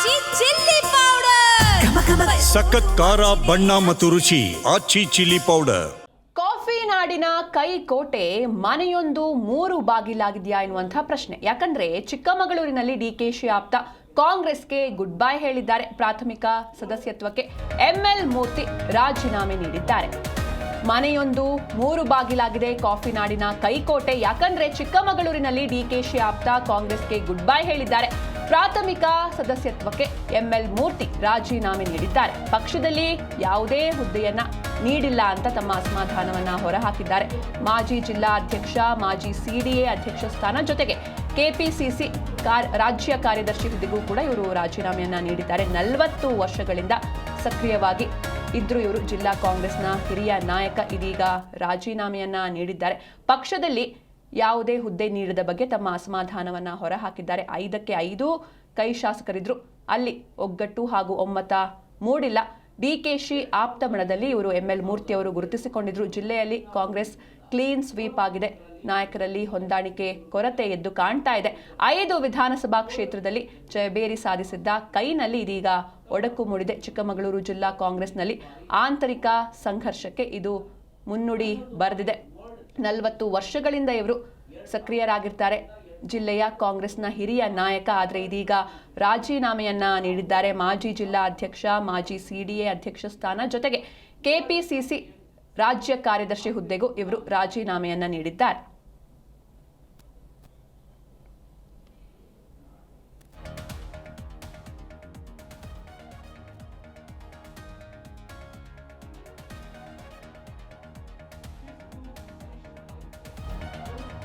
ಆಚಿ chilli powder ಸಖತ್ ಖಾರ ಬಣ್ಣ ಮತ್ತು ರುಚಿ ಆಚಿ ಚಿಲ್ಲಿ ಪೌಡರ್ ಕಾಫಿ ನಾಡಿನ ಕೈ ಕೋಟೆ ಮನೆಯೊಂದು ಮೂರು ಬಾಗಿಲಾಗಿದೆಯಾ ಎನ್ನುವಂತಹ ಪ್ರಶ್ನೆ. ಯಾಕಂದ್ರೆ ಚಿಕ್ಕಮಗಳೂರಿನಲ್ಲಿ ಡಿ ಕೆ ಶಿ ಆಪ್ತ ಕಾಂಗ್ರೆಸ್ಗೆ ಗುಡ್ ಬೈ ಹೇಳಿದ್ದಾರೆ. ಪ್ರಾಥಮಿಕ ಸದಸ್ಯತ್ವಕ್ಕೆ ಎಂ ಎಲ್ ಮೂರ್ತಿ ರಾಜೀನಾಮೆ ನೀಡಿದ್ದಾರೆ. ಮನೆಯೊಂದು ಮೂರು ಬಾಗಿಲಾಗಿದೆ ಕಾಫಿ ನಾಡಿನ ಕೈಕೋಟೆ. ಯಾಕಂದ್ರೆ ಚಿಕ್ಕಮಗಳೂರಿನಲ್ಲಿ ಡಿ ಕೆ ಶಿ ಆಪ್ತ ಕಾಂಗ್ರೆಸ್ಗೆ ಗುಡ್ ಬೈ ಹೇಳಿದ್ದಾರೆ. ಪ್ರಾಥಮಿಕ ಸದಸ್ಯತ್ವಕ್ಕೆ ಎಂಎಲ್ ಮೂರ್ತಿ ರಾಜೀನಾಮೆ ನೀಡಿದ್ದಾರೆ. ಪಕ್ಷದಲ್ಲಿ ಯಾವುದೇ ಹುದ್ದೆಯನ್ನ ನೀಡಿಲ್ಲ ಅಂತ ತಮ್ಮ ಅಸಮಾಧಾನವನ್ನ ಹೊರಹಾಕಿದ್ದಾರೆ. ಮಾಜಿ ಜಿಲ್ಲಾ ಅಧ್ಯಕ್ಷ ಮಾಜಿ ಸಿಡಿಎ ಅಧ್ಯಕ್ಷ ಸ್ಥಾನ ಜೊತೆಗೆ ಕೆಪಿಸಿಸಿ ರಾಜ್ಯ ಕಾರ್ಯದರ್ಶಿ ಹುದ್ದೆಗೂ ಕೂಡ ಇವರು ರಾಜೀನಾಮೆಯನ್ನ ನೀಡಿದ್ದಾರೆ. ನಲವತ್ತು ವರ್ಷಗಳಿಂದ ಸಕ್ರಿಯವಾಗಿ ಇದ್ರು ಇವರು ಜಿಲ್ಲಾ ಕಾಂಗ್ರೆಸ್ನ ಹಿರಿಯ ನಾಯಕ ಇದೀಗ ರಾಜೀನಾಮೆಯನ್ನ ನೀಡಿದ್ದಾರೆ. ಪಕ್ಷದಲ್ಲಿ ಯಾವುದೇ ಹುದ್ದೆ ನೀಡದ ಬಗ್ಗೆ ತಮ್ಮ ಅಸಮಾಧಾನವನ್ನ ಹೊರಹಾಕಿದ್ದಾರೆ. ಐದಕ್ಕೆ ಐದು ಕೈ ಶಾಸಕರಿದ್ರು. ಅಲ್ಲಿ ಒಗ್ಗಟ್ಟು ಹಾಗೂ ಒಮ್ಮತ ಮೂಡಿಲ್ಲ. ಡಿಕೆಶಿ ಆಪ್ತ ಬಣದಲ್ಲಿ ಇವರು ಎಂಎಲ್ ಮೂರ್ತಿ ಅವರು ಗುರುತಿಸಿಕೊಂಡಿದ್ರು. ಜಿಲ್ಲೆಯಲ್ಲಿ ಕಾಂಗ್ರೆಸ್ ಕ್ಲೀನ್ ಸ್ವೀಪ್ ಆಗಿದೆ. ನಾಯಕರಲ್ಲಿ ಹೊಂದಾಣಿಕೆ, ಕೊರತೆ ಎದ್ದು ಕಾಣ್ತಾ ಇದೆ. ಐದು ವಿಧಾನಸಭಾ ಕ್ಷೇತ್ರದಲ್ಲಿ ಜಯಬೇರಿ ಸಾಧಿಸಿದ್ದ ಕೈನಲ್ಲಿ ಇದೀಗ ಒಡಕು ಮೂಡಿದೆ. ಚಿಕ್ಕಮಗಳೂರು ಜಿಲ್ಲಾ ಕಾಂಗ್ರೆಸ್ನಲ್ಲಿ ಆಂತರಿಕ ಸಂಘರ್ಷಕ್ಕೆ ಇದು ಮುನ್ನುಡಿ ಬರೆದಿದೆ. ನಲವತ್ತು ವರ್ಷಗಳಿಂದ ಇವರು ಸಕ್ರಿಯರಾಗಿರ್ತಾರೆ. ಜಿಲ್ಲೆಯ ಕಾಂಗ್ರೆಸ್ನ ಹಿರಿಯ ನಾಯಕ ಆದರೆ ಇದೀಗ ರಾಜೀನಾಮೆಯನ್ನ ನೀಡಿದ್ದಾರೆ. ಮಾಜಿ ಜಿಲ್ಲಾ ಅಧ್ಯಕ್ಷ, ಮಾಜಿ ಸಿಡಿಎ ಅಧ್ಯಕ್ಷ ಸ್ಥಾನ ಜೊತೆಗೆ ಕೆಪಿಸಿಸಿ ರಾಜ್ಯ ಕಾರ್ಯದರ್ಶಿ ಹುದ್ದೆಗೂ ಇವರು ರಾಜೀನಾಮೆಯನ್ನ ನೀಡಿದ್ದಾರೆ.